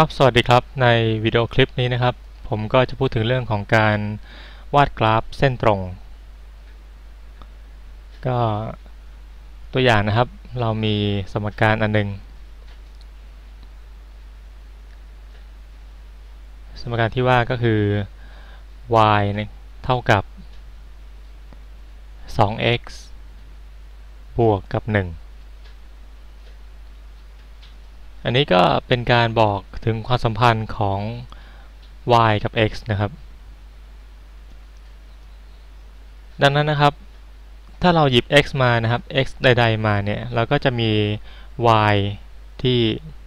ครับสวัสดีครับในวิดีโอคลิปนี้นะครับ ผมก็จะพูดถึงเรื่องของการวาดกราฟเส้นตรง ก็ตัวอย่างนะครับ เรามีสมการอันหนึง สมการที่ว่าก็คือ y เท่ากับ 2x บวกกับ 1 อันนี้ก็เป็นการบอกถึงความสัมพันธ์ของ y กับ x นะครับ ดังนั้นนะครับ ถ้าเราหยิบ x มานะครับ x ใด ๆ มาเนี่ย เราก็จะมี y ที่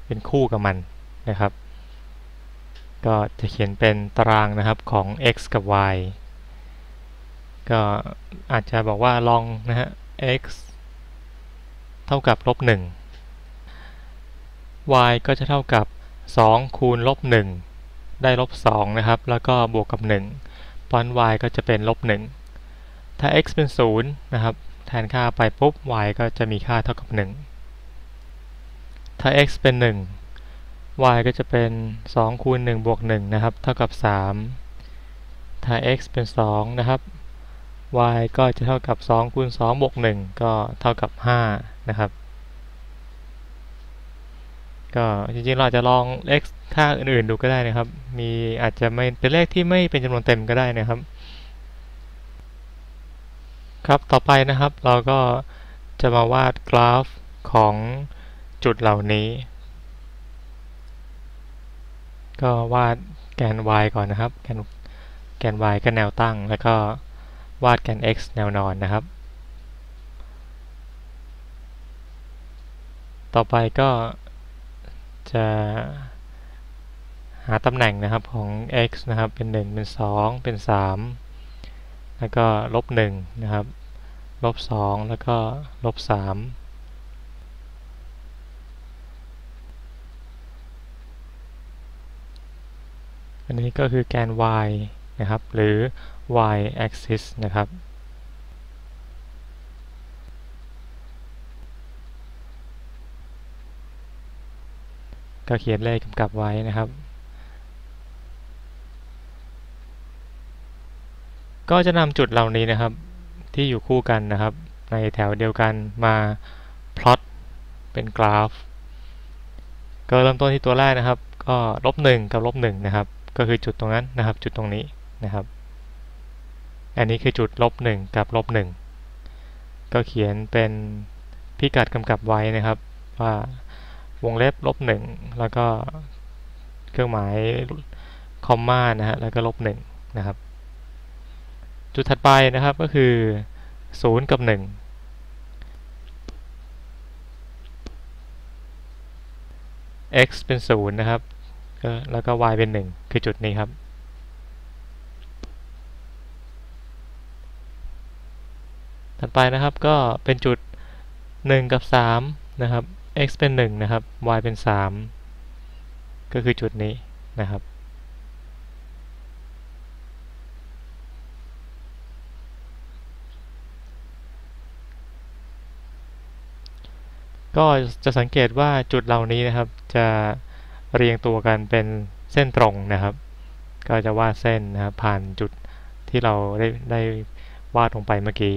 เป็นคู่กับมันนะครับ ก็จะเขียนเป็นตารางนะครับของ x กับ y ก็อาจจะบอกว่าลองนะฮะ x เท่ากับลบ1 y ก็จะเท่ากับ 2 คูณลบ 1 ได้ลบ 2 นะครับ แล้วก็บวกกับ1เพราะ y ก็จะเป็นลบ 1 ถ้า x เป็น 0 นะครับ แทนค่าไปปุ๊บ y ก็จะมีค่าเท่ากับ 1 ถ้า x เป็น 1 y ก็จะเป็น 2 คูณ 1 บวก 1 นะครับ เท่ากับ 3 ถ้า x เป็น 2 นะครับ y ก็จะเท่ากับ 2 คูณ 2 บวก 1 ก็เท่ากับ 5 นะครับ ก็จริงๆเราจจะลอง x ค่าอื่นๆดูก็ได้นะครับ มีอาจจะไม่เป็นเลขที่ไม่เป็นจำนวนเต็มก็ได้นะครับ ครับต่อไปนะครับเราก็จะมาวาดกราฟของจุดเหล่านี้ ก็วาดแกน y ก่อนนะครับ แกนแกน y ก็แนวตั้ง แล้วก็วาดแกน x แนวนอนนะครับ ต่อไปก็ จะหาตำแหน่งนะครับของ x นะครับ เป็น 1 เป็น 2 เป็น 3 แล้วก็ลบ1นะครับ ลบ 2 แล้วก็ลบ 3อันนี้ก็คือแกน y นะครับ หรือ y axis นะครับ ก็เขียนเลขกำกับไว้นะครับ ก็จะนำจุดเหล่านี้นะครับ ที่อยู่คู่กันนะครับ ในแถวเดียวกันมาพลอตเป็นกราฟ ก็เริ่มต้นที่ตัวแรกนะครับ ก็ลบหนึ่งกับลบหนึ่งนะครับ ก็คือจุดตรงนั้นนะครับ จุดตรงนี้นะครับ อันนี้คือจุดลบหนึ่งกับลบหนึ่งก็เขียนเป็นพิกัดกำกับไว้นะครับว่า วงเล็บลบหนึ่งแล้วก็เครื่องหมายคอมมานะฮะแล้วก็ลบหนึ่งนะครับ จุดถัดไปนะครับก็คือ 0 กับ 1 x เป็น 0 นะครับแล้วก็ y เป็น 1 คือจุดนี้ครับ ถัดไปนะครับก็เป็นจุด 1 กับ 3 นะครับ x เป็น 1 นะครับ y เป็น 3 ก็คือจุดนี้นะครับ ก็จะสังเกตว่าจุดเหล่านี้นะครับ จะเรียงตัวกันเป็นเส้นตรงนะครับ ก็จะวาดเส้นนะครับผ่านจุดที่เราได้ได้วาดลงไปเมื่อกี้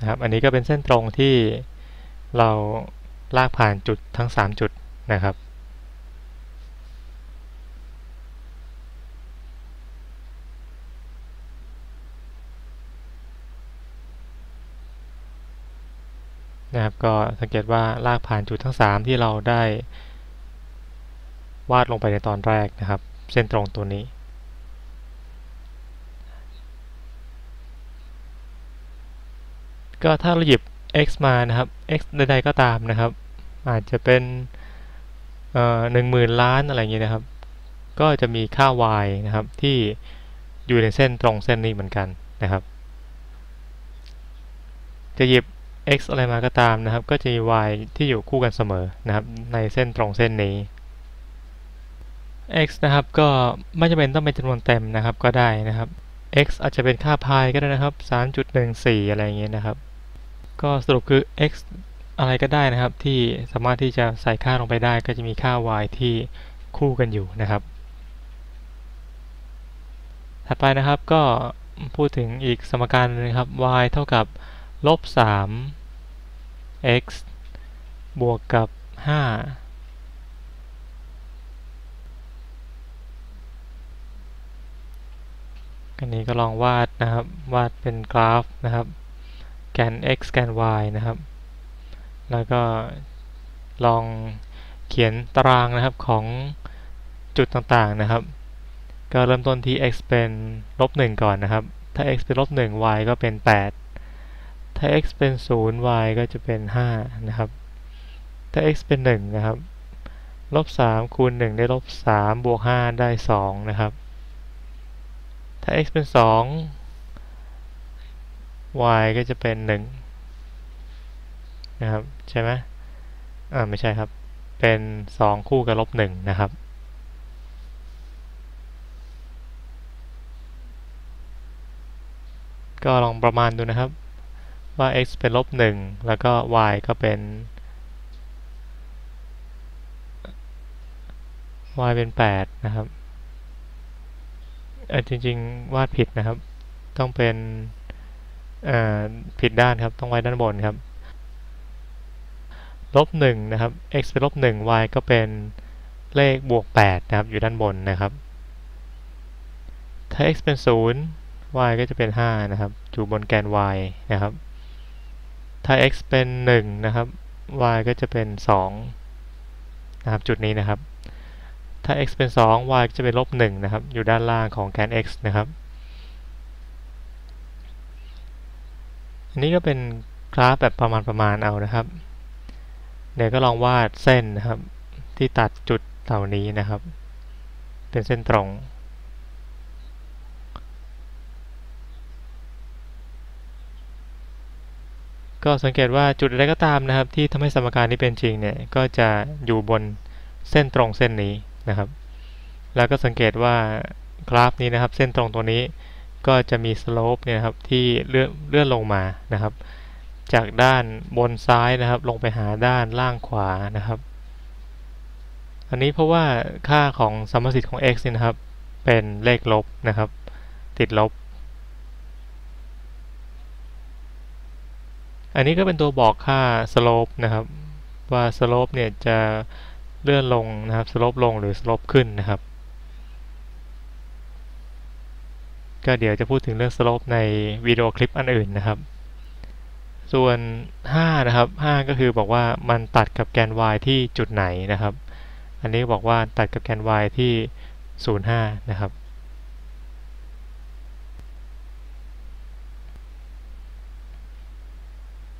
นะครับ อันนี้ก็เป็นเส้นตรงที่เราลากผ่านจุดทั้ง 3 จุดนะครับ นะครับ ก็สังเกตว่าลากผ่านจุดทั้ง 3 ที่เราได้วาดลงไปในตอนแรกนะครับ เส้นตรงตัวนี้ ก็ถ้าเราหยิบ x มานะครับ x ใดๆก็ตามนะครับ อาจจะเป็นหนึ่งหมื่นล้านอะไรอย่างนี้นะครับ ก็จะมีค่า y นะครับที่อยู่ในเส้นตรงเส้นนี้เหมือนกันนะครับ จะหยิบ x อะไรมาก็ตามนะครับ ก็จะมี y ที่อยู่คู่กันเสมอนะครับ ในเส้นตรงเส้นนี้ x นะครับก็ไม่จำเป็นต้องเป็นจำนวนเต็มนะครับก็ได้นะครับ x อาจจะเป็นค่าพายก็ได้นะครับ 3.14 อะไรอย่างเงี้ยนะครับ ก็สรุปคือ x อะไรก็ได้นะครับ ที่สามารถที่จะใส่ค่าลงไปได้ก็จะมีค่า y ที่คู่กันอยู่นะครับ ถัดไปนะครับก็พูดถึงอีกสมการนึงครับ y เท่ากับลบ3 x บวกกับ 5อันนี้ก็ลองวาดนะครับ วาดเป็นกราฟนะครับ แกน x แกน y นะครับ แล้วก็ลองเขียนตารางนะครับของจุดต่างๆนะครับ ก็เริ่มต้นที่ x เป็นลบ1ก่อนนะครับ ถ้า x เป็นลบ1 y ก็เป็น 8 ถ้า x เป็น 0 y ก็จะเป็น 5 นะครับ ถ้า x เป็น 1 นะครับ ลบ 3 คูณ 1 ได้ลบ 3 บวก 5 ได้ 2 นะครับ ถ้า x เป็น 2 y ก็จะเป็น1นะครับใช่ไหมอ่าไม่ใช่ครับ เป็น2คู่กับลบ1นะครับก็ลองประมาณดูนะครับว่า x เป็นลบ1แล้วก็ y ก็เป็น y เป็น8นะครับจริง ๆ วาดผิดนะครับ ต้องเป็น ผิดด้านครับ ต้องไว้ด้านบนครับ ลบหนึ่งนะครับ x เป็นลบหนึ่ง y ก็เป็นเลขบวกแปดนะครับ อยู่ด้านบนนะครับ ถ้า x เป็นศูนย์ y ก็จะเป็นห้านะครับ อยู่บนแกน y นะครับ ถ้า x เป็นหนึ่งนะครับ y ก็จะเป็นสองนะครับจุดนี้นะครับ ถ้า x เป็น 2 y จะเป็นลบ1นะครับ อยู่ด้านล่างของแกน x นะครับ อันนี้ก็เป็นกราฟแบบประมาณประมาณเอานะครับ เดี๋ยวก็ลองวาดเส้นนะครับ ที่ตัดจุดเหล่านี้นะครับ เป็นเส้นตรง ก็สังเกตว่าจุดอะไรก็ตามนะครับ ที่ทำให้สมการนี้เป็นจริงเนี่ยก็จะอยู่บนเส้นตรงเส้นนี้นะครับ แล้วก็สังเกตว่ากราฟนี้นะครับ เส้นตรงตัวนี้ ก็จะมีสโลปเนี่ยครับที่เลื่อนเลื่อนลงมานะครับ จากด้านบนซ้ายนะครับ ลงไปหาด้านล่างขวานะครับ อันนี้เพราะว่าค่าของสมมติของ x นี่นะครับ เป็นเลขลบนะครับ ติดลบ อันนี้ก็เป็นตัวบอกค่า slope นะครับ ว่า slope เนี่ยจะเลื่อนลงนะครับสโลปลงหรือสโลปขึ้นนะครับ ก็เดี๋ยวจะพูดถึงเรื่องสโลปในวิดีโอคลิปอันอื่นนะครับ ส่วน 5 นะครับ 5 ก็คือบอกว่ามันตัดกับแกน y ที่จุดไหนนะครับ อันนี้บอกว่าตัดกับแกน y ที่ 0.5 นะครับ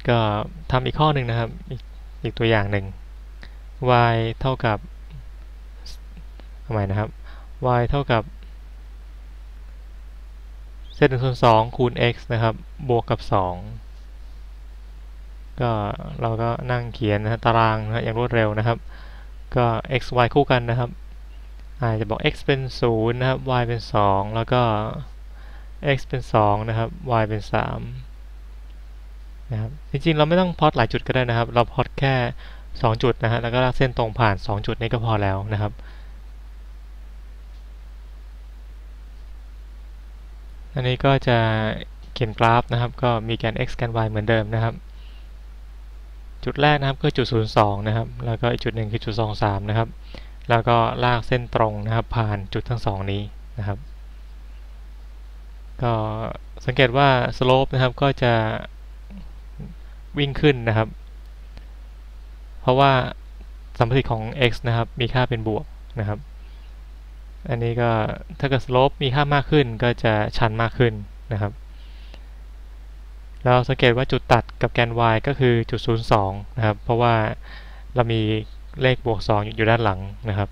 ก็ทำอีกข้อหนึ่งนะครับ อีกตัวอย่างหนึ่ง y เท่ากับทำไมนะครับ y เท่ากับ ศษหนึ่งส่วนสองคูณ x นะครับ บวกกับสองก็เราก็นั่งเขียนนะตารางนะอย่างรวดเร็วนะครับ ก็ x y คู่กันนะครับอาจจะบอก x เป็น 0 นะครับ y เป็น 2 แล้วก็ x เป็น 2 นะครับ y เป็น 3 นะครับ จริงๆ เราไม่ต้องพอดหลายจุดก็ได้นะครับ เราพอดแค่ 2 จุดนะฮะ แล้วก็ลากเส้นตรงผ่าน 2 จุดนี้ก็พอแล้วนะครับ อันนี้ก็จะเขียนกราฟนะครับ ก็มีแกน x แกน y เหมือนเดิมนะครับ จุดแรกนะครับก็จุด 02 นะครับ แล้วก็อีกจุดหนึ่งคือจุด 23 นะครับ แล้วก็ลากเส้นตรงนะครับ ผ่านจุดทั้งสองนี้นะครับ ก็สังเกตว่า slope นะครับก็จะวิ่งขึ้นนะครับ เพราะว่าสัมพัทธ์ของ x นะครับ มีค่าเป็นบวกนะครับ อันนี้ก็ถ้าเกิดสโลปมีค่ามากขึ้นก็จะชันมากขึ้นนะครับ เราสังเกตว่าจุดตัดกับแกน y ก็คือจุด 02 นะครับ เพราะว่าเรามีเลขบวก 2 อยู่ด้านหลังนะครับ